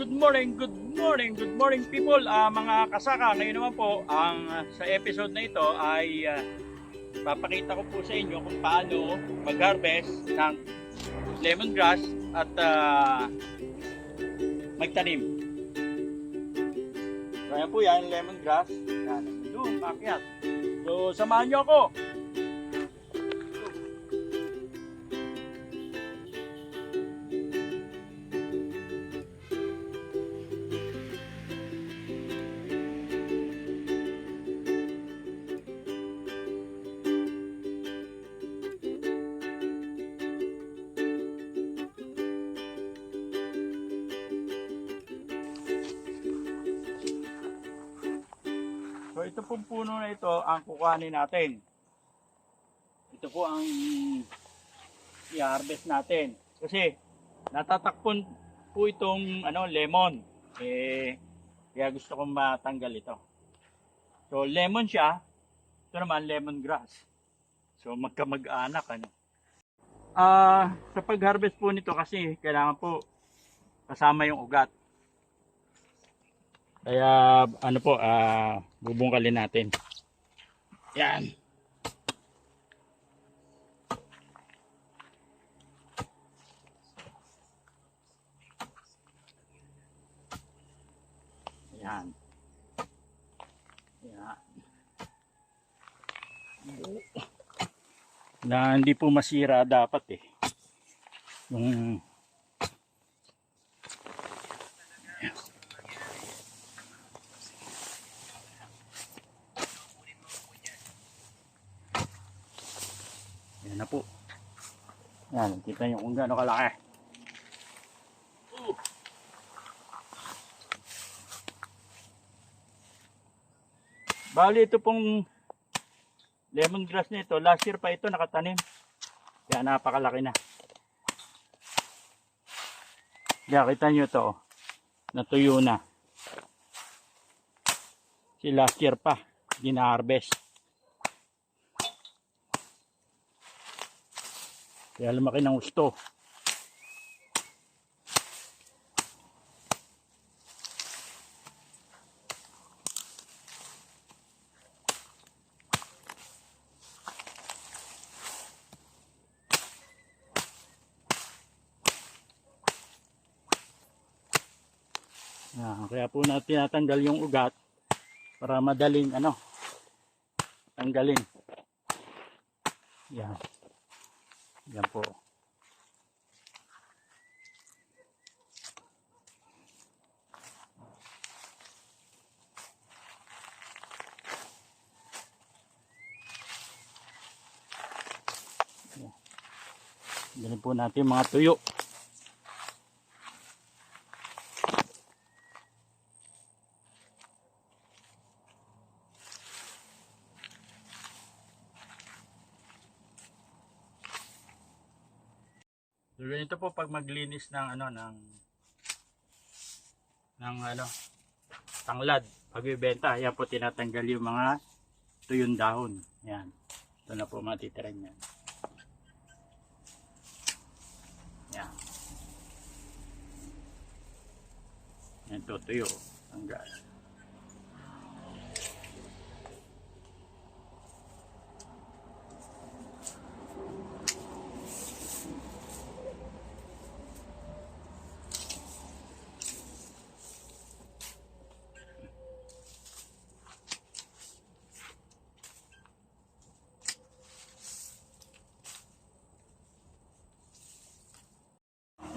Good morning, good morning, good morning people. Ah, mga kasaka, ngayon naman po, ang ah, sa episode na ito ay ah, papakita ko po sa inyo kung paano mag-harvest ng lemongrass at ah, magtanim. Kaya po yan, lemongrass. Yan, doon, pakyat. So, samahan nyo ako. Ito pong puno na ito ang kukuhanin natin. Ito po ang i-harvest natin. Kasi natatakpon po itong ano lemon. Eh kaya gusto kong matanggal ito. So lemon siya. Ito naman lemongrass. So magkamag-anak ano. Ah, sa pag-harvest po nito kasi kailangan po kasama yung ugat. Kaya ano po, ah bubungkalin natin. Yan. Yan. Yan. Na hindi po masira dapat eh. Yung na po. Yan, kita nyo kung gaano kalaki. Bali ito pong lemongrass nito, last year pa ito nakatanim. Kaya napakalaki na. Kaya kita nyo to, oh. natuyo na. Si last year pa, gina-harvest. Kaya lumaki ng gusto. Yan, kaya po natin tinatanggal yung ugat para madaling ano tanggalin. Yan. Yan po. Ganun po natin mga tuyo. So ganito po pag maglinis ng ano ng ng ano tanglad. Pag ibenta yan po tinatanggal yung mga tuyong dahon. Yan ito na po matitira niyan. Yan yan to tuyo tanggal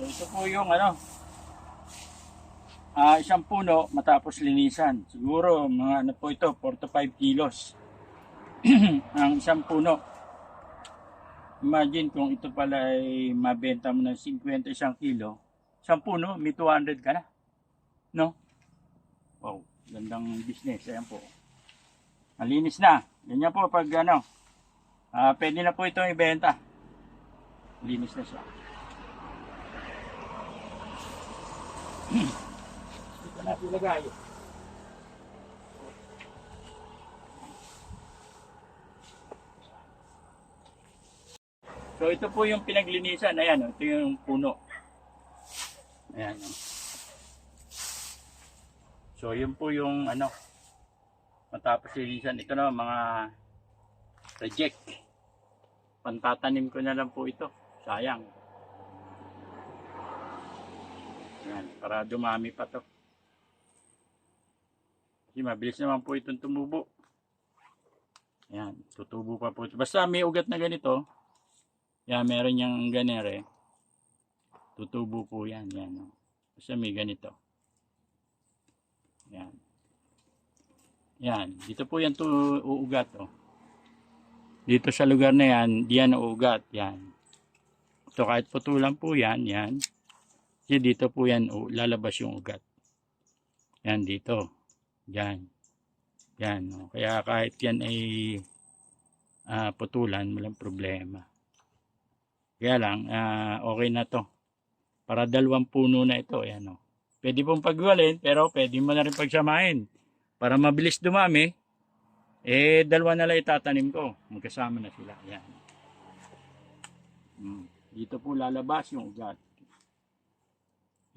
So, ito po yung ano, ah isang puno matapos linisan. Siguro mga ano po ito, 4 to 5 kilos. ang isang puno. Imagine kung ito pala ay mabenta mo ng 50 isang kilo. Isang puno, may 200 ka na. No? Wow, gandang business. Ayan po. Malinis na. Ganyan po pag ano, ah pwede na po itong ibenta. Linis na siya. Dito na ilagay. So ito po yung pinaglinisan. Ayan, oh, ito yung puno. Ayan. oh. So, yun po yung ano, matapos linisan. Ito na mga reject. Pantatanim ko na lang po ito. Sayang. Yan, para dumami pa to. Kasi mabilis naman po itong tumubo. Yan, tutubo pa po. Basta may ugat na ganito, yan, meron yung ganere. Tutubo po yan, yan. Oh. Basta may ganito. Yan. Yan, dito po yan to uugat, oh. Dito sa lugar na yan, diyan uugat, yan. So kahit putulan po yan, yan. Kasi dito po yan, oh, lalabas yung ugat. Yan dito. Yan. Yan. Oh. Kaya kahit yan ay ah, putulan, walang problema. Kaya lang, ah, okay na to. Para dalawang puno na ito. Yan, oh. Pwede pong pagwalin, pero pwede mo na rin pagsamahin. Para mabilis dumami, eh, dalawa na lang itatanim ko. Magkasama na sila. Yan. Mm. Dito po lalabas yung ugat.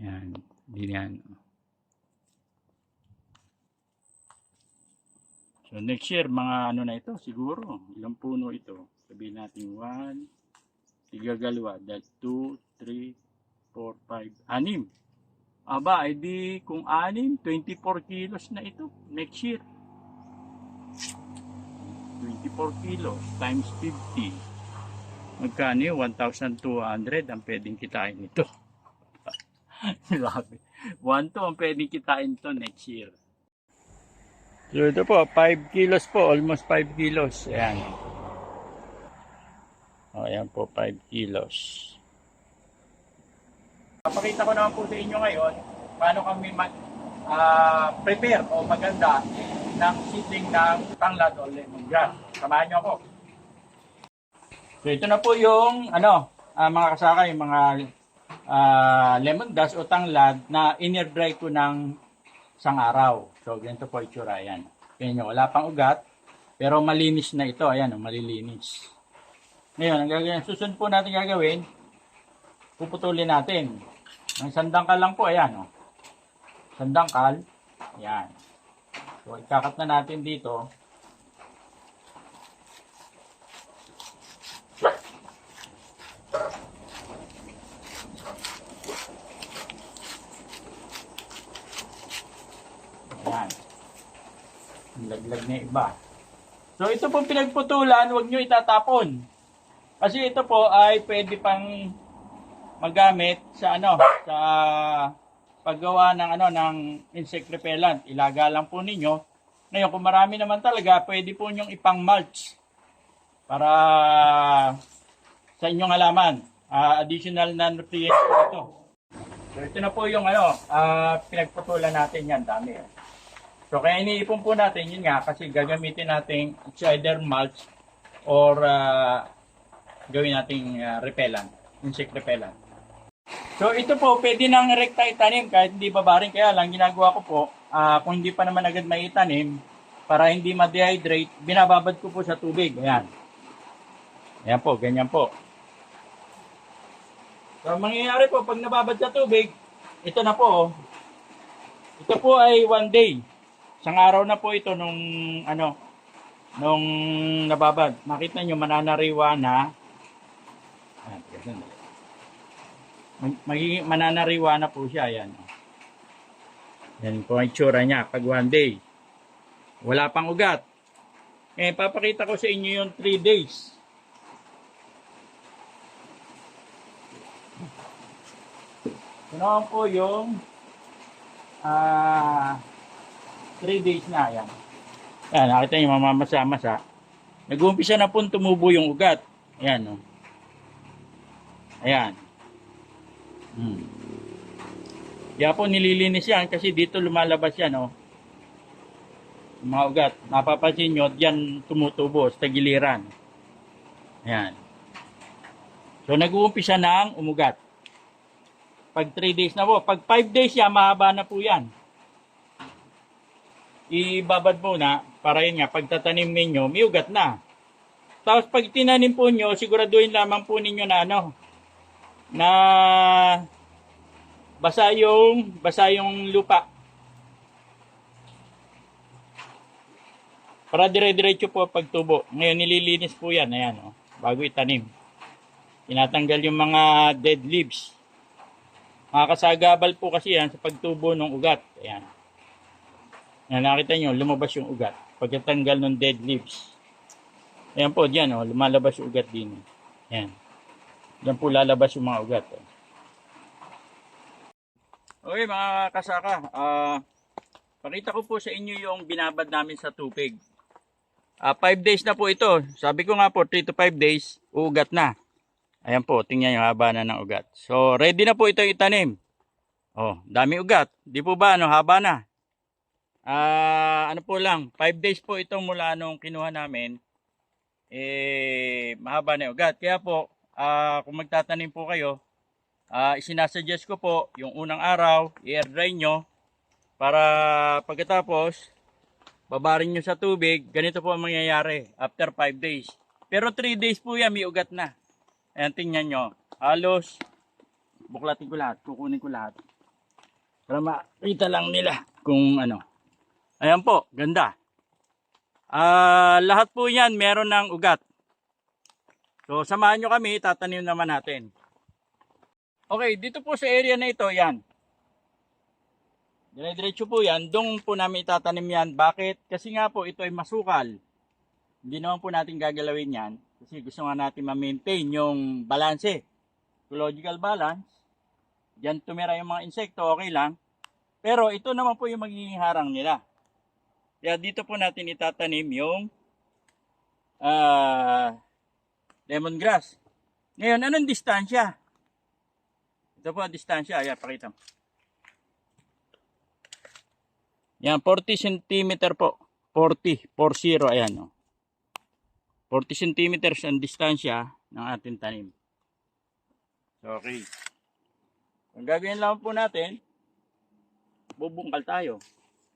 Yan. Hindi. So next year, mga ano na ito, siguro. Ilang puno ito? Sabihin natin 1, tigagalawa, that 2, 3, 4, 5, 6. Aba, edi kung 6, 24 kilos na ito next year. 24 kilos times 50. Magkano yun? 1,200 ang pwedeng kitain ito. Grabe. 1 to ang pwedeng kitain to next year. So ito po, 5 kilos po, almost 5 kilos. Ayan. O, ayan po, 5 kilos. Papakita ko naman po sa inyo ngayon paano kami mag ah, prepare o maganda ng seedling ng tanglad o lemongrass. Samahan niyo ako. So ito na po yung ano, ah, mga kasaka, yung mga ah, lemongrass o tanglad na in-air dry ko ng isang araw. So, ganito po itsura. Ayan. Ganyan. Wala pang ugat. Pero malinis na ito. Ayan, oh, malilinis. Ngayon, ang gagawin, susunod po natin gagawin, puputulin natin. Ang sandangkal lang po. Ayan, oh. Sandangkal. Ayan. So, ikakat na natin dito. Ayan. Ang laglag na iba. So ito po pinagputulan, huwag nyo itatapon. Kasi ito po ay pwede pang magamit sa ano, sa paggawa ng ano ng insect repellent. Ilaga lang po ninyo. Ngayon kung marami naman talaga, pwede po nyong ipang mulch para sa inyong halaman. Ah, additional na nutrients po ito. So ito na po yung ano, ah, pinagputulan natin yan, dami. eh. So kaya iniipon po natin yun nga kasi gagamitin natin it's mulch or ah, gawin nating ah, repellent, insect repellent. So ito po, pwede nang rekta itanim kahit hindi babaring. Kaya lang ginagawa ko po, ah, kung hindi pa naman agad may itanim, para hindi ma-dehydrate, binababad ko po sa tubig. Ayan. Ayan po, ganyan po. So ang mangyayari po, pag nababad sa tubig, ito na po. oh. Ito po ay one day. Isang araw na po ito nung ano, nung nababad. Makita nyo mananariwa na. Magiging mananariwa na po siya. Yan. Yan po ang itsura niya pag one day. Wala pang ugat. Eh, papakita ko sa inyo yung 3 days. Ito po yung ah 3 days na. Yan. Yan, nakita niyo mamamasa-masa. Nag-uumpisa na po tumubo yung ugat. Ayan, oh. Ayan. Hmm. Kaya po nililinis yan kasi dito lumalabas yan, oh. Yung mga ugat. Napapansin nyo, yan tumutubo sa tagiliran. Ayan. So, nag-uumpisa na ang umugat. Pag 3 days na po. Pag 5 days yan, mahaba na po yan. Ibabad mo na para yun nga, pagtatanim ninyo, may ugat na. Tapos pag tinanim po nyo, siguraduhin lamang po ninyo na ano, na basa yung, basa yung lupa. Para dire-diretso po pagtubo. Ngayon nililinis po yan. Ayan, oh, bago itanim. Tinatanggal yung mga dead leaves. Makakasagabal po kasi yan sa pagtubo ng ugat. Ayan. Yan, nakita nyo, lumabas yung ugat. Pagkatanggal ng dead leaves. Ayan po, diyan, oh, lumalabas yung ugat din. Ayan. Diyan po lalabas yung mga ugat. Oh. Okay, mga kasaka. ah pakita ko po sa inyo yung binabad namin sa tubig. 5 days na po ito. Sabi ko nga po, 3 to 5 days, uugat na. Ayan po, tingnan yung haba na ng ugat. So, ready na po ito itanim. Oh, dami ugat. Di po ba, ano, haba na. Ah, ano po lang, 5 days po ito mula nung kinuha namin. Eh, mahaba na yung ugat. Kaya po, ah, kung magtatanim po kayo, ah, isinasuggest ko po, yung unang araw, i-air dry nyo, para pagkatapos, babarin nyo sa tubig, ganito po ang mangyayari after 5 days. Pero 3 days po yan, may ugat na. Ayan, tingnan nyo. Halos, buklatin ko lahat, kukunin ko lahat. Para makita lang nila kung ano. Ayan po, ganda. Ah, lahat po yan meron ng ugat. So, samahan nyo kami, tatanim naman natin. Okay, dito po sa area na ito, yan. Dire-diretso po yan. Doon po namin itatanim yan. Bakit? Kasi nga po ito ay masukal. Hindi naman po natin gagalawin yan. Kasi gusto nga natin ma-maintain yung balance. Ecological balance. Diyan tumira yung mga insekto, okay lang. Pero ito naman po yung magiging harang nila. Kaya dito po natin itatanim yung ah, lemongrass. Ngayon, anong distansya? Ito po ang distansya. Ayan, pakita mo. Yan, 40 cm po. 40, 40, ayan o. 40 cm ang distansya ng ating tanim. Okay. Ang gagawin lang po natin, bubungkal tayo.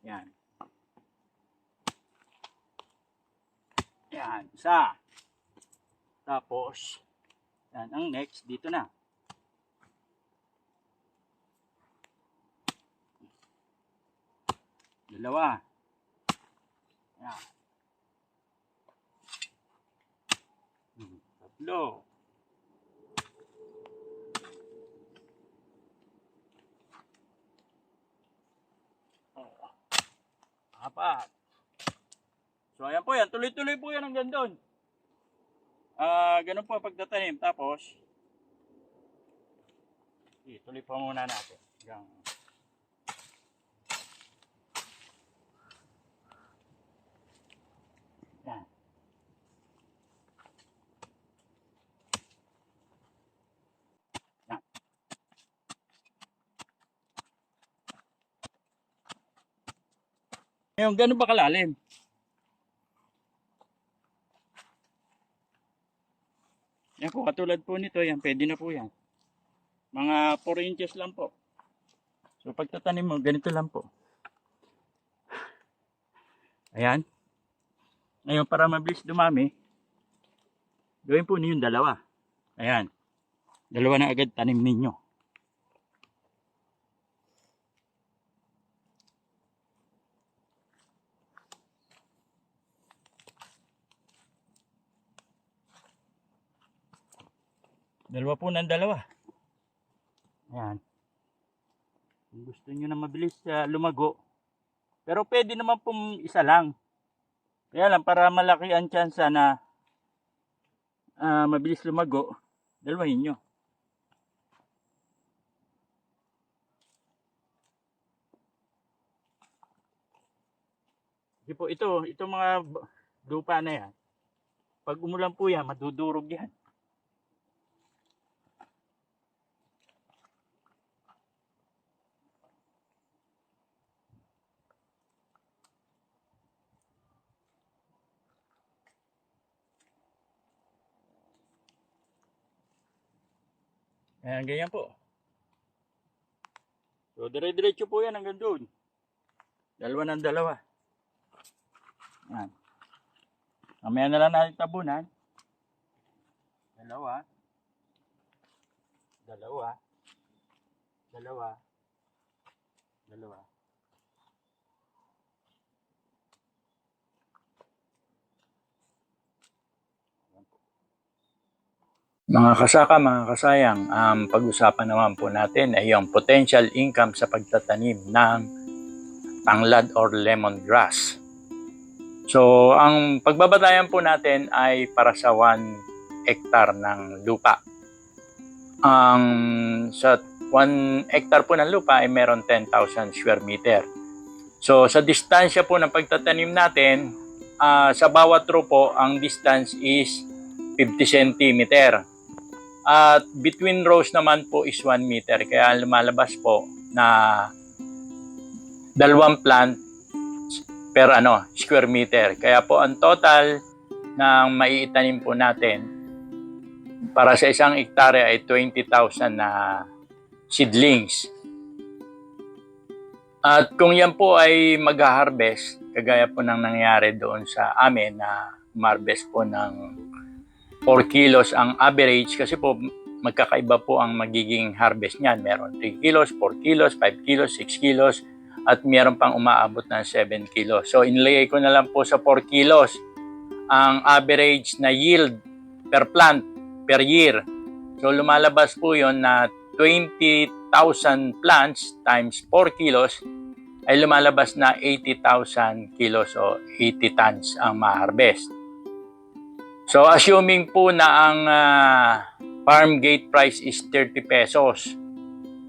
Yan. Yan. Tapos, yan, ang next, dito na. Dalawa. Yan. Tatlo. Oh. Apat. So ayan po yan. Tuloy-tuloy po yan hanggang doon. Ah, ganun po ang pagtatanim. Tapos, okay, tuloy pa muna natin. Hanggang Yan. Yan. Ngayon, gano'n ba kalalim? Yan po, katulad po nito, yan, pwede na po yan. Mga 4 inches lang po. So, pagtatanim mo, ganito lang po. Ayan. Ngayon, para mabilis dumami, gawin po niyo yung dalawa. Ayan. Dalawa na agad tanim ninyo. Dalawa po ng dalawa. Ayan. Kung gusto nyo na mabilis ah, lumago, pero pwede naman pong isa lang. Kaya lang, para malaki ang tsansa na ah, mabilis lumago, dalawahin nyo. Kasi po ito, ito mga lupa na yan. Pag umulan po yan, madudurog yan. Ayan, ganyan po. So, dire-diretso po yan hanggang doon. Dalawa ng dalawa. Ayan. Mamaya na lang natin tabunan. Dalawa. Dalawa. Dalawa. Dalawa. Mga kasaka, mga kasayang, ang pag-usapan naman po natin ay yung potential income sa pagtatanim ng tanglad or lemongrass. So, ang pagbabatayan po natin ay para sa 1 hectare ng lupa. Ang sa 1 hectare po ng lupa ay meron 10,000 square meter. So, sa distansya po ng pagtatanim natin, ah, sa bawat row po, ang distance is 50 centimeter. At between rows naman po is 1 meter. Kaya lumalabas po na dalawang plant per ano, square meter. Kaya po ang total ng maiitanim po natin para sa isang hektare ay 20,000 na seedlings. At kung yan po ay mag-harvest, kagaya po ng nangyari doon sa amin na harvest po ng 4 kilos ang average kasi po magkakaiba po ang magiging harvest niyan. Meron 3 kilos, 4 kilos, 5 kilos, 6 kilos, at meron pang umaabot ng 7 kilos. So inilagay ko na lang po sa 4 kilos ang average na yield per plant per year. So lumalabas po yon na 20,000 plants times 4 kilos ay lumalabas na 80,000 kilos o 80 tons ang ma-harvest. So assuming po na ang ah, farm gate price is 30 pesos.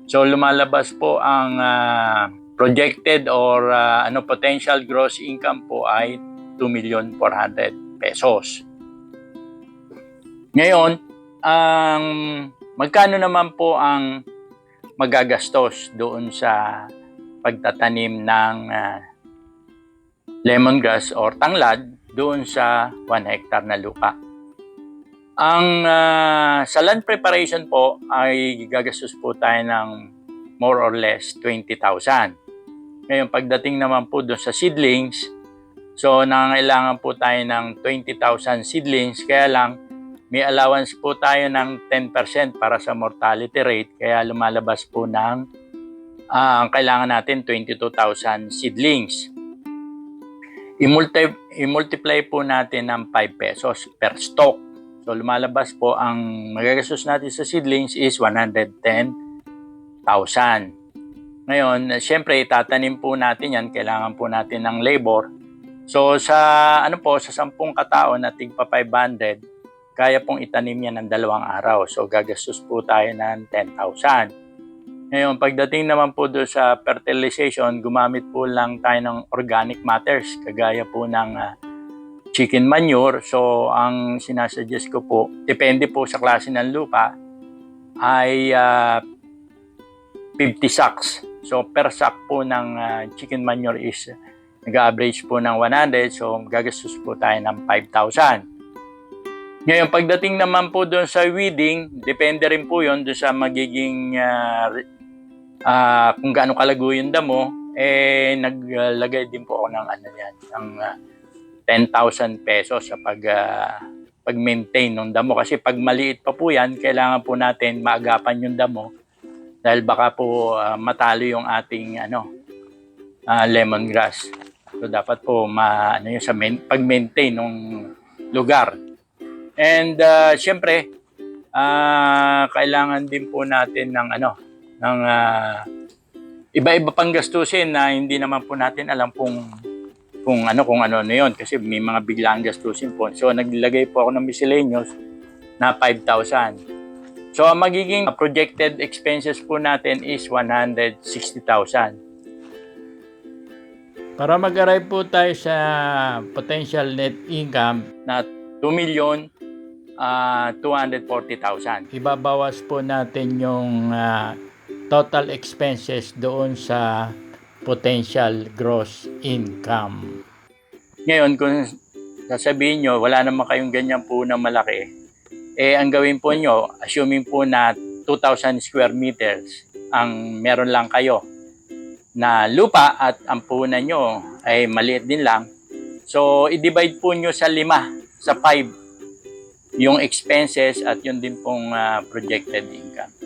So lumalabas po ang ah, projected or ah, ano potential gross income po ay 2,400,000 pesos. Ngayon, ang magkano naman po ang magagastos doon sa pagtatanim ng ah, lemongrass or tanglad doon sa 1 hectare na lupa. Ang ah, sa land preparation po ay gagastos po tayo ng more or less 20,000. Ngayon pagdating naman po doon sa seedlings, so nangangailangan po tayo ng 20,000 seedlings kaya lang may allowance po tayo ng 10% para sa mortality rate kaya lumalabas po ng ah, ang kailangan natin 22,000 seedlings. I-multi- i-multiply po natin ng 5 pesos per stock. So lumalabas po ang magagastos natin sa seedlings is 110,000. Ngayon, siyempre itatanim po natin yan, kailangan po natin ng labor. So sa ano po, sa 10 katao na tigpa 500, kaya pong itanim yan ng dalawang araw. So gagastos po tayo ng 10,000. Ngayon, pagdating naman po doon sa fertilization, gumamit po lang tayo ng organic matters, kagaya po ng ah, chicken manure. So, ang sinasuggest ko po, depende po sa klase ng lupa, ay ah, 50 sacks. So, per sack po ng ah, chicken manure is nag-average po ng 100. So, gagastos po tayo ng 5,000. Ngayon, pagdating naman po doon sa weeding, depende rin po yon doon sa magiging ah, ah, kung gaano kalago yung damo, eh naglagay din po ako ng ano yan, ng ah, 10,000 pesos sa pag ah, pag-maintain ng damo kasi pag maliit pa po yan, kailangan po natin maagapan yung damo dahil baka po ah, matalo yung ating ano ah, lemongrass. So dapat po ma ano yun, sa main, pag-maintain ng lugar. And uh, syempre, ah, kailangan din po natin ng ano, ng ah, iba-iba pang gastusin na hindi naman po natin alam kung kung ano kung ano na yon kasi may mga biglaang gastusin po. So naglagay po ako ng miscellaneous na 5,000. So ang magiging projected expenses po natin is 160,000. Para mag-arrive po tayo sa potential net income, na 2 million ah, 240,000. ibabawas po natin yung ah, total expenses doon sa potential gross income. Ngayon, kung sasabihin nyo, wala naman kayong ganyan po na malaki, eh ang gawin po nyo, assuming po na 2,000 square meters ang meron lang kayo na lupa at ang puhunan nyo ay maliit din lang. So, i-divide po nyo sa lima, sa 5, yung expenses at yun din pong ah, projected income.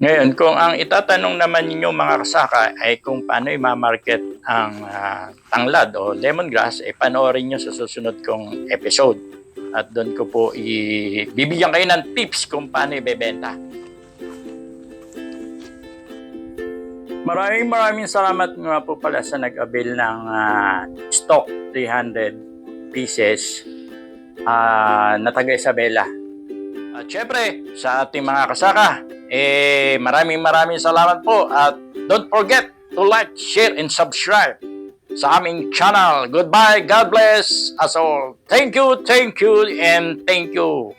Ngayon, kung ang itatanong naman ninyo mga kasaka ay kung paano i-market ang ah, tanglad o lemongrass, ay panoorin nyo sa susunod kong episode. at doon ko po i- bibigyan kayo ng tips kung paano ibebenta. Maraming maraming salamat nga po pala sa nag-avail ng ah, stock 300 pieces ah, na taga Isabela. At syempre, sa ating mga kasaka, eh, maraming maraming salamat po at don't forget to like, share, and subscribe sa aming channel. Goodbye, God bless us all. Thank you, thank you, and thank you.